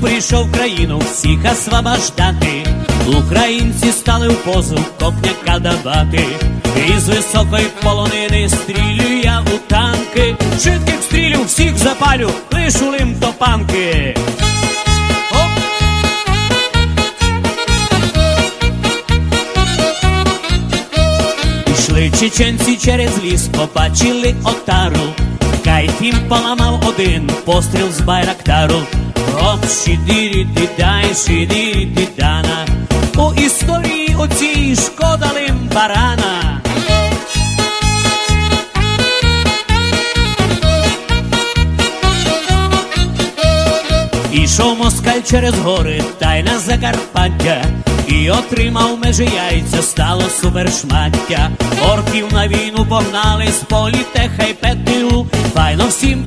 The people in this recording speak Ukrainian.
прийшов країну всіх освобождати. Українці стали в позу копняка давати. Із високої полонини стрілю я у танки. Швидких стрілю всіх запалю, лишу лим до панки. Оп! Чеченці через ліс, побачили отару. Кайф їм поламав один постріл з байрактару. Оп, шідірі дай, шідірі дана. У історії оцій шкода лим барана. Ішов москаль через гори та Закарпаття, і отримав межі яйця, стало супершмаття. Орків на війну погнали з політеха й петилу, файно всім